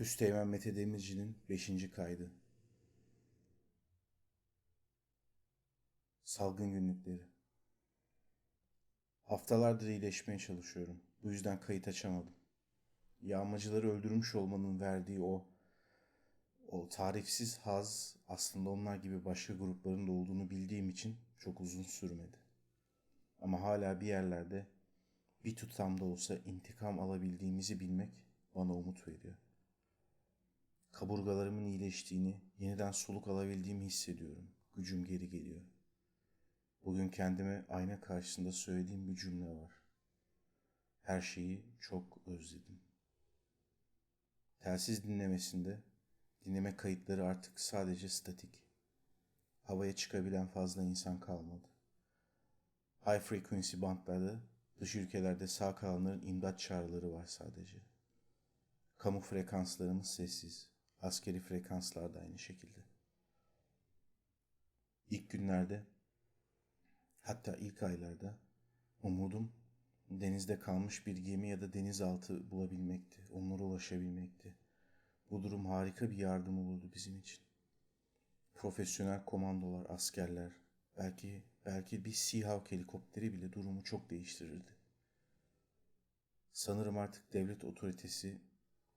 Üsteğmen Mete Demirci'nin 5. kaydı. Salgın günlükleri. Haftalardır iyileşmeye çalışıyorum. Bu yüzden kayıt açamadım. Yağmacıları öldürmüş olmanın verdiği o o tarifsiz haz aslında onlar gibi başka grupların da olduğunu bildiğim için çok uzun sürmedi. Ama hala bir yerlerde bir tutamda olsa intikam alabildiğimizi bilmek bana umut veriyor. Kaburgalarımın iyileştiğini, yeniden soluk alabildiğimi hissediyorum. Gücüm geri geliyor. Bugün kendime ayna karşısında söylediğim bir cümle var. Her şeyi çok özledim. Telsiz dinlemesinde dinleme kayıtları artık sadece statik. Havaya çıkabilen fazla insan kalmadı. High frequency bantlarda dış ülkelerde sağ kalanların imdat çağrıları var sadece. Kamu frekanslarımız sessiz. Askeri frekanslar da aynı şekilde. İlk günlerde hatta ilk aylarda umudum denizde kalmış bir gemi ya da denizaltı bulabilmekti. Onlara ulaşabilmekti. Bu durum harika bir yardım olurdu bizim için. Profesyonel komandolar, askerler, belki belki bir Seahawk helikopteri bile durumu çok değiştirirdi. Sanırım artık devlet otoritesi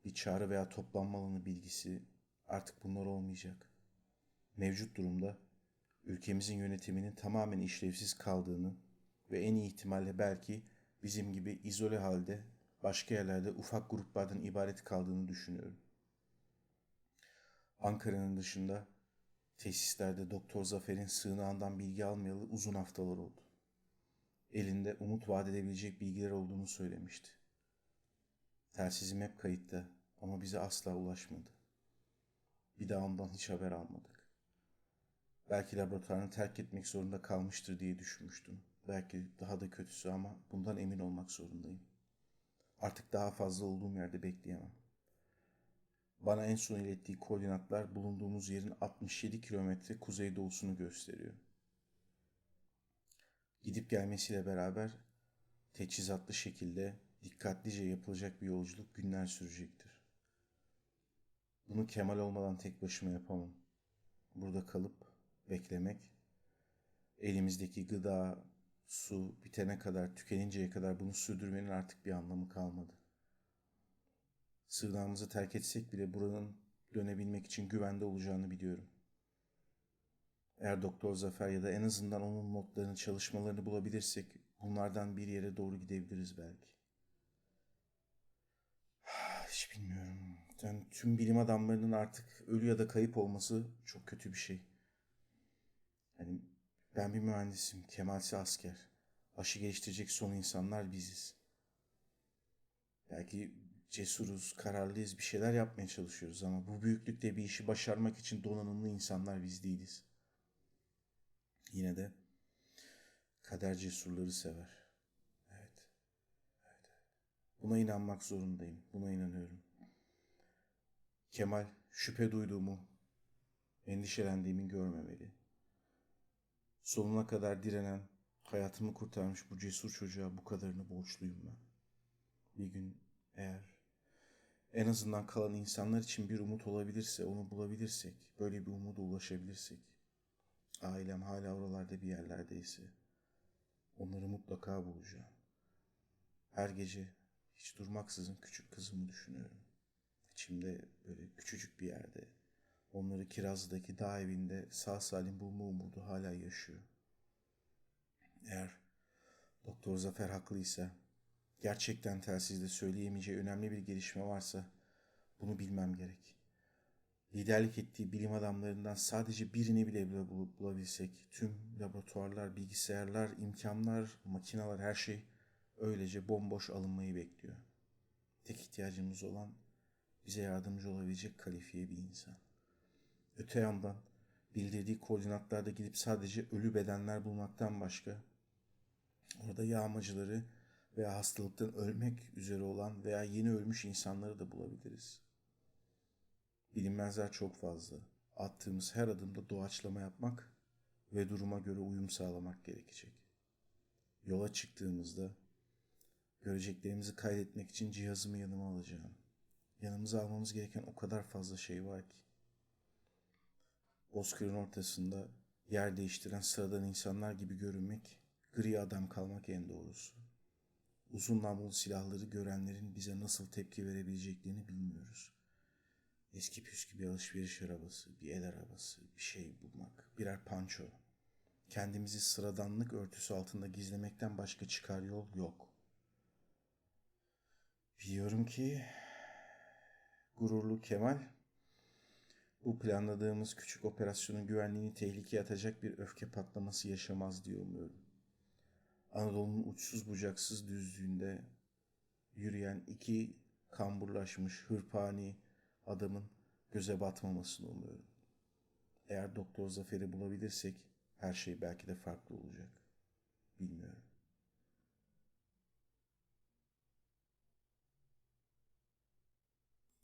bir çağrı veya toplanma alanı bilgisi artık bunlar olmayacak. Mevcut durumda ülkemizin yönetiminin tamamen işlevsiz kaldığını ve en iyi ihtimalle belki bizim gibi izole halde başka yerlerde ufak gruplardan ibaret kaldığını düşünüyorum. Ankara'nın dışında tesislerde Doktor Zafer'in sığınağından bilgi almayalı uzun haftalar oldu. Elinde umut vaat edebilecek bilgiler olduğunu söylemişti. Telsizim hep kayıtta ama bize asla ulaşmadı. Bir daha ondan hiç haber almadık. Belki laboratuvarını terk etmek zorunda kalmıştır diye düşünmüştüm. Belki daha da kötüsü ama bundan emin olmak zorundayım. Artık daha fazla olduğum yerde bekleyemem. Bana en son ilettiği koordinatlar bulunduğumuz yerin 67 kilometre kuzeydoğusunu gösteriyor. Gidip gelmesiyle beraber teçhizatlı şekilde dikkatlice yapılacak bir yolculuk günler sürecektir. Bunu Kemal olmadan tek başıma yapamam. Burada kalıp beklemek, elimizdeki gıda, su bitene kadar, tükeninceye kadar bunu sürdürmenin artık bir anlamı kalmadı. Sığınağımızı terk etsek bile buranın dönebilmek için güvende olacağını biliyorum. Eğer Doktor Zafer ya da en azından onun notlarını, çalışmalarını bulabilirsek bunlardan bir yere doğru gidebiliriz belki. Hiç bilmiyorum. Yani tüm bilim adamlarının artık ölü ya da kayıp olması çok kötü bir şey. Yani ben bir mühendisim, Kemal'si asker. Aşı geliştirecek son insanlar biziz. Belki cesuruz, kararlıyız, bir şeyler yapmaya çalışıyoruz ama bu büyüklükte bir işi başarmak için donanımlı insanlar biz değiliz. Yine de kader cesurları sever. Buna inanmak zorundayım. Buna inanıyorum. Kemal şüphe duyduğumu, endişelendiğimi görmemeli. Sonuna kadar direnen, hayatımı kurtarmış bu cesur çocuğa bu kadarını borçluyum ben. Bir gün eğer en azından kalan insanlar için bir umut olabilirse, onu bulabilirsek, böyle bir umuda ulaşabilirsek, ailem hala oralarda bir yerlerdeyse, onları mutlaka bulacağım. Her gece hiç durmaksızın küçük kızımı düşünüyorum. İçimde böyle küçücük bir yerde, onları Kirazlı'daki dağ evinde sağ salim bulma umudu hala yaşıyor. Eğer Doktor Zafer haklıysa, gerçekten telsizde söyleyemeyeceği önemli bir gelişme varsa bunu bilmem gerek. Liderlik ettiği bilim adamlarından sadece birini bile bulabilsek tüm laboratuvarlar, bilgisayarlar, imkanlar, makineler her şey öylece bomboş alınmayı bekliyor. Tek ihtiyacımız olan bize yardımcı olabilecek kalifiye bir insan. Öte yandan bildirdiği koordinatlarda gidip sadece ölü bedenler bulmaktan başka orada yağmacıları veya hastalıktan ölmek üzere olan veya yeni ölmüş insanları da bulabiliriz. Bilinmezler çok fazla. Attığımız her adımda doğaçlama yapmak ve duruma göre uyum sağlamak gerekecek. Yola çıktığımızda göreceklerimizi kaydetmek için cihazımı yanıma alacağım. Yanımıza almamız gereken o kadar fazla şey var ki. Bozkır'ın ortasında yer değiştiren sıradan insanlar gibi görünmek, gri adam kalmak en doğrusu. Uzun namlulu silahları görenlerin bize nasıl tepki verebileceklerini bilmiyoruz. Eski püskü bir alışveriş arabası, bir el arabası, bir şey bulmak, birer panço. Kendimizi sıradanlık örtüsü altında gizlemekten başka çıkar yol yok. Biliyorum ki gururlu Kemal bu planladığımız küçük operasyonun güvenliğini tehlikeye atacak bir öfke patlaması yaşamaz diye umuyorum. Anadolu'nun uçsuz bucaksız düzlüğünde yürüyen iki kamburlaşmış hırpani adamın göze batmamasını umuyorum. Eğer Doktor Zafer'i bulabilirsek her şey belki de farklı olacak.